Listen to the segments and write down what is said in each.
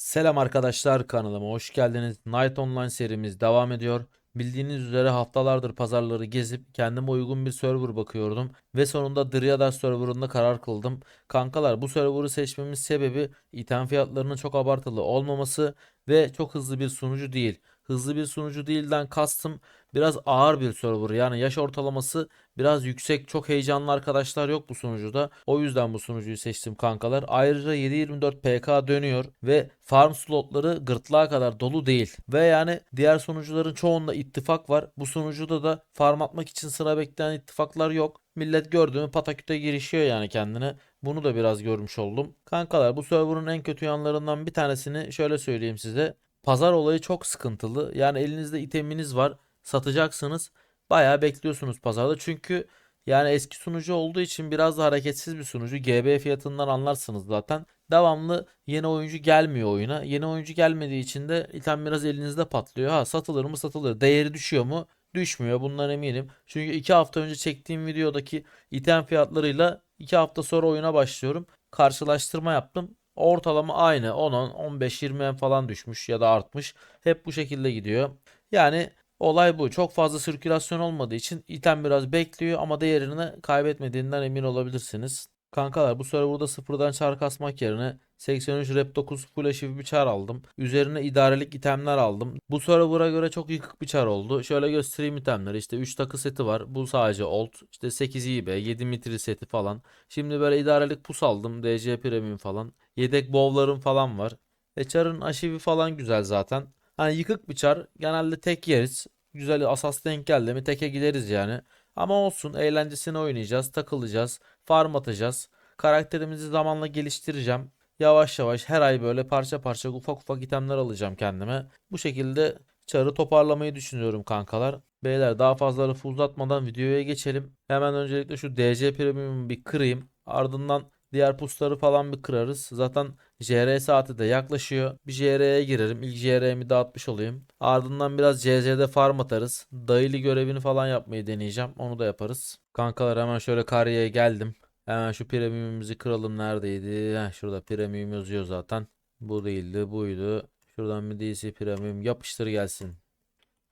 Selam arkadaşlar kanalıma hoş geldiniz. Night Online serimiz devam ediyor. Bildiğiniz üzere haftalardır pazarları gezip kendime uygun bir server bakıyordum ve sonunda Dryada serverında karar kıldım. Kankalar bu serverı seçmemin sebebi item fiyatlarının çok abartılı olmaması ve çok hızlı bir sunucu değil. Hızlı bir sunucu değilden kastım biraz ağır bir server yani yaş ortalaması biraz yüksek çok heyecanlı arkadaşlar yok bu sunucuda. O yüzden bu sunucuyu seçtim kankalar. Ayrıca 7.24 PK dönüyor ve farm slotları gırtlağa kadar dolu değil. Ve yani diğer sunucuların çoğunda ittifak var. Bu sunucuda da farm atmak için sıra bekleyen ittifaklar yok. Millet gördüğümü pataküte girişiyor yani kendine. Bunu da biraz görmüş oldum. Kankalar bu serverın en kötü yanlarından bir tanesini şöyle söyleyeyim size. Pazar olayı çok sıkıntılı. Yani elinizde iteminiz var. Satacaksınız. Bayağı bekliyorsunuz pazarda. Çünkü yani eski sunucu olduğu için biraz da hareketsiz bir sunucu. GB fiyatından anlarsınız zaten. Devamlı yeni oyuncu gelmiyor oyuna. Yeni oyuncu gelmediği için de item biraz elinizde patlıyor. Ha satılır mı satılır. Değeri düşüyor mu? Düşmüyor. Bundan eminim. Çünkü 2 hafta önce çektiğim videodaki item fiyatlarıyla 2 hafta sonra oyuna başlıyorum. Karşılaştırma yaptım. Ortalama aynı 10 15 20 falan düşmüş ya da artmış. Hep bu şekilde gidiyor. Yani olay bu. Çok fazla sirkülasyon olmadığı için item biraz bekliyor ama değerini kaybetmediğinden emin olabilirsiniz. Kankalar bu serverda sıfırdan çar kasmak yerine 83 rep 9 full aşivi bir çar aldım. Üzerine idarelik itemler aldım. Bu server'a göre çok yıkık bir çar oldu. Şöyle göstereyim itemleri. İşte 3 takı seti var. Bu sadece old. İşte 8 IB, 7 mitri seti falan. Şimdi böyle idarelik pus aldım. DC premium falan. Yedek bowlarım falan var. E çarın aşivi falan güzel zaten. Hani yıkık bir çar. Genelde tek yeriz. Güzel asas denk geldi mi teke gideriz yani. Ama olsun eğlencesine oynayacağız, takılacağız, farm atacağız. Karakterimizi zamanla geliştireceğim. Yavaş yavaş her ay böyle parça parça ufak ufak itemler alacağım kendime. Bu şekilde çarı toparlamayı düşünüyorum kankalar. Beyler daha fazla lafı uzatmadan videoya geçelim. Hemen öncelikle şu DC Premium'u bir kırayım. Ardından diğer pusları falan bir kırarız. Zaten JR saati de yaklaşıyor. Bir JR'ye girerim. İlk JR'mi dağıtmış olayım. Ardından biraz CZ'de farm atarız. Dayılı görevini falan yapmayı deneyeceğim. Onu da yaparız. Kankalar hemen şöyle kariyeye geldim. Hemen şu premiumimizi kıralım. Neredeydi? Heh, şurada premium yazıyor zaten. Bu değildi. Buydu. Şuradan bir DC premium yapıştır gelsin.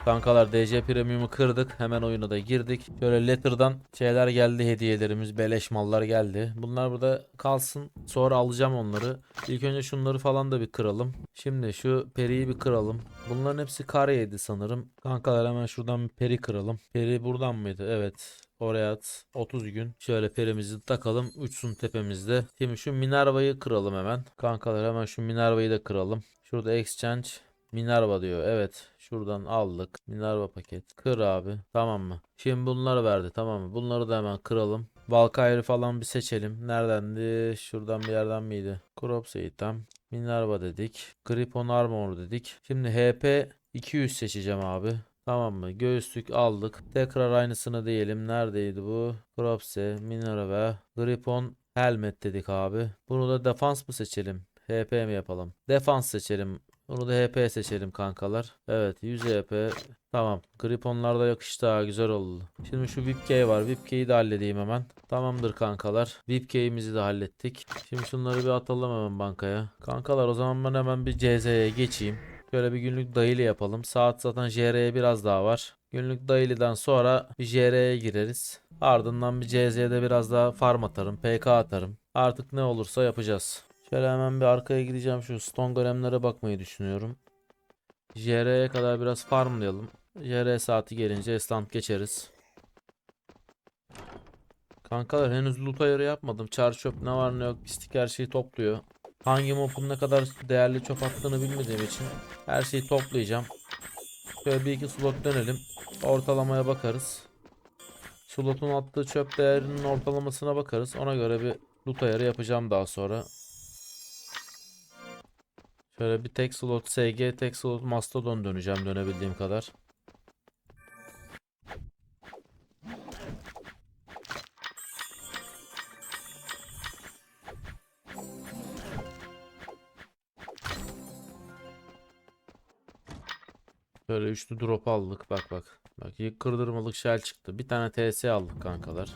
Kankalar DC Premium'u kırdık. Hemen oyuna da girdik. Şöyle Letter'dan şeyler geldi. Hediyelerimiz, beleş mallar geldi. Bunlar burada kalsın. Sonra alacağım onları. İlk önce şunları falan da bir kıralım. Şimdi şu periyi bir kıralım. Bunların hepsi kare yedi sanırım. Kankalar hemen şuradan bir peri kıralım. Peri buradan mıydı? Evet. Oraya at. 30 gün. Şöyle perimizi takalım. Uçsun tepemizde. Şimdi şu Minerva'yı kıralım hemen. Kankalar hemen şu Minerva'yı da kıralım. Şurada exchange. Minerva diyor. Evet. Şuradan aldık. Minerva paket. Kır abi. Tamam mı? Şimdi bunları verdi. Tamam mı? Bunları da hemen kıralım. Valkyrie falan bir seçelim. Neredendi? Şuradan bir yerden miydi? Crop item. Minerva dedik. Gripon Armor dedik. Şimdi HP 200 seçeceğim abi. Tamam mı? Göğüslük aldık. Tekrar aynısını diyelim. Neredeydi bu? Cropse, Minerva, Gripon Helmet dedik abi. Bunu da defans mı seçelim? HP mi yapalım? Defans seçelim. Bunu da HP seçelim kankalar. Evet 100 HP. Tamam. Griponlarda yakıştı ha güzel oldu. Şimdi şu VIPKey var. VIPKey'i de halledeyim hemen. Tamamdır kankalar. VIPKey'imizi de hallettik. Şimdi şunları bir atalım hemen bankaya. Kankalar o zaman ben hemen bir CZ'ye geçeyim. Şöyle bir günlük dayılı yapalım. Saat zaten JR'ye biraz daha var. Günlük dayılıdan sonra bir JR'ye gireriz. Ardından bir CZ'de biraz daha farm atarım. PK atarım. Artık ne olursa yapacağız. Şöyle hemen bir arkaya gideceğim. Şu stone golemlere bakmayı düşünüyorum. JR'ye kadar biraz farmlayalım. JR saati gelince eslant geçeriz. Kankalar henüz loot ayarı yapmadım. Çar ne var ne yok istik her şeyi topluyor. Hangi mobun ne kadar değerli çöp attığını bilmediğim için her şeyi toplayacağım. Şöyle bir iki slot dönelim. Ortalamaya bakarız. Slotun attığı çöp değerinin ortalamasına bakarız. Ona göre bir loot ayarı yapacağım daha sonra. Şöyle bir tek slot SG, tek slot Mastodon döneceğim dönebildiğim kadar. Şöyle üçlü drop aldık. Bak bak. Bak ilk kırdırmalık shell çıktı. Bir tane TS aldık kankalar.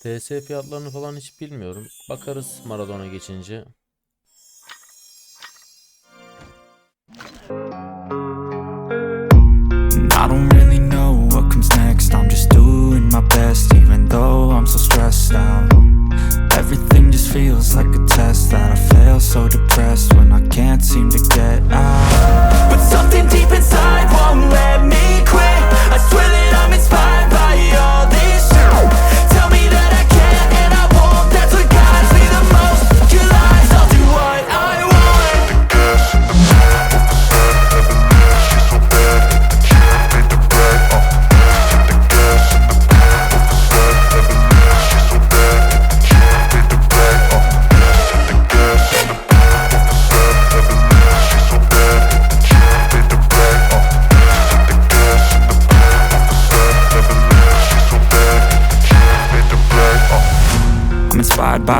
TS fiyatlarını falan hiç bilmiyorum. Bakarız Maradona geçince.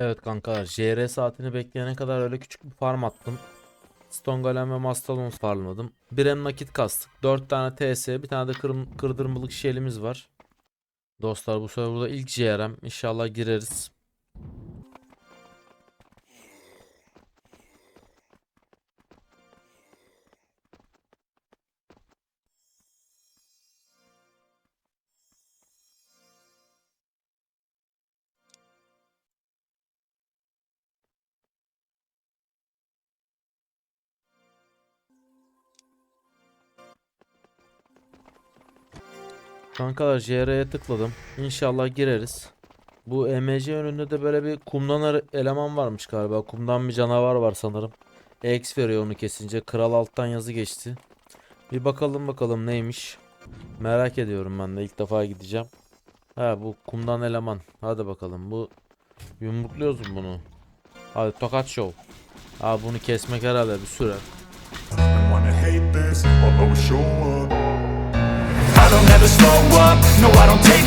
Evet kankalar JR saatini bekleyene kadar öyle küçük bir farm attım. Stone Golem ve Mastodon farmladım. Bir hem nakit kastık. 4 tane TS, bir tane de kırm- kırdırmalık şişelimiz var. Dostlar bu sefer burada ilk JR'm. İnşallah gireriz. Kankalar JR'ye tıkladım. İnşallah gireriz. Bu EMC önünde de böyle bir kumdan eleman varmış galiba. Kumdan bir canavar var sanırım. X veriyor onu kesince. Kral alttan yazı geçti. Bir bakalım bakalım neymiş. Merak ediyorum ben de ilk defa gideceğim. Ha bu kumdan eleman. Hadi bakalım bu yumrukluyoruz bunu? Hadi tokat show. Ha bunu kesmek herhalde bir süre. Don't ever slow up, no I don't take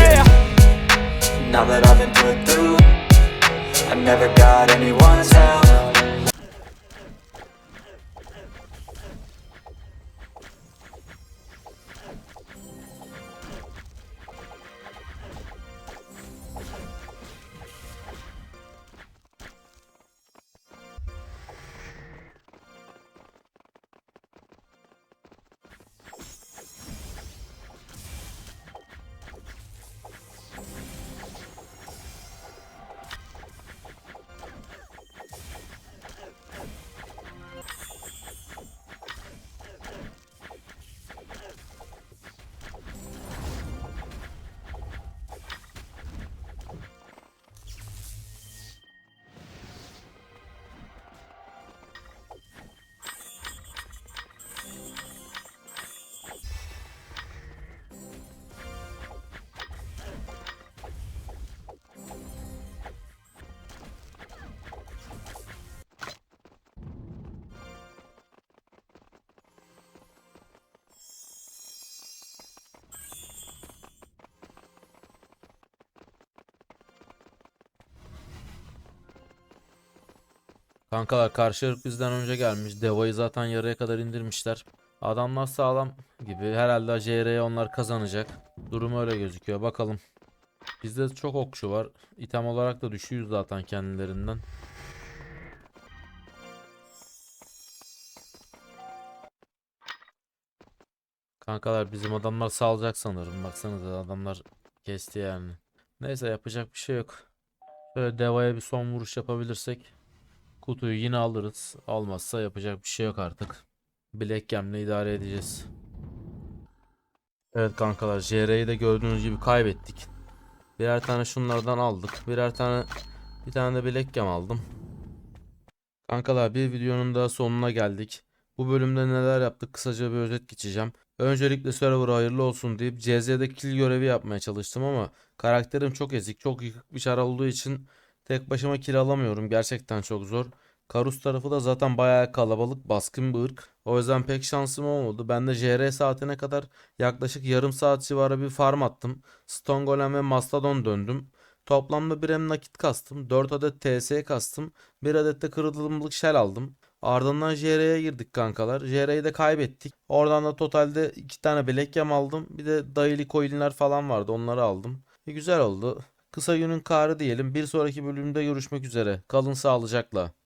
now that I've been put through, I never got anyone's help. Kankalar karşı bizden önce gelmiş. Deva'yı zaten yarıya kadar indirmişler. Adamlar sağlam gibi. Herhalde JR'ye onlar kazanacak. Durum öyle gözüküyor. Bakalım. Bizde çok okçu var. İtem olarak da düşüyoruz zaten kendilerinden. Kankalar bizim adamlar salacak sanırım. Baksanıza adamlar kesti yani. Neyse yapacak bir şey yok. Şöyle devaya bir son vuruş yapabilirsek kutuyu yine alırız. Almazsa yapacak bir şey yok artık. Black Gem'le idare edeceğiz. Evet kankalar JR'yi de gördüğünüz gibi kaybettik. Birer tane şunlardan aldık. Birer tane bir tane de Black Gem aldım. Kankalar bir videonun daha sonuna geldik. Bu bölümde neler yaptık kısaca bir özet geçeceğim. Öncelikle server hayırlı olsun deyip CZ'de kill görevi yapmaya çalıştım ama karakterim çok ezik, çok yıkık bir çar olduğu için tek başıma kill alamıyorum. Gerçekten çok zor. Karus tarafı da zaten bayağı kalabalık, baskın bir ırk. O yüzden pek şansım olmadı. Ben de JR saatine kadar yaklaşık yarım saat civarı bir farm attım. Stone Golem ve Mastodon döndüm. Toplamda bir hem nakit kastım, 4 adet TS kastım, 1 adet de kırılımlık shell aldım. Ardından JR'ye girdik kankalar. JR'yi de kaybettik. Oradan da totalde 2 tane Black Yam aldım. Bir de daily coin'ler falan vardı onları aldım. E, güzel oldu. Kısa günün karı diyelim. Bir sonraki bölümde görüşmek üzere. Kalın sağlıcakla.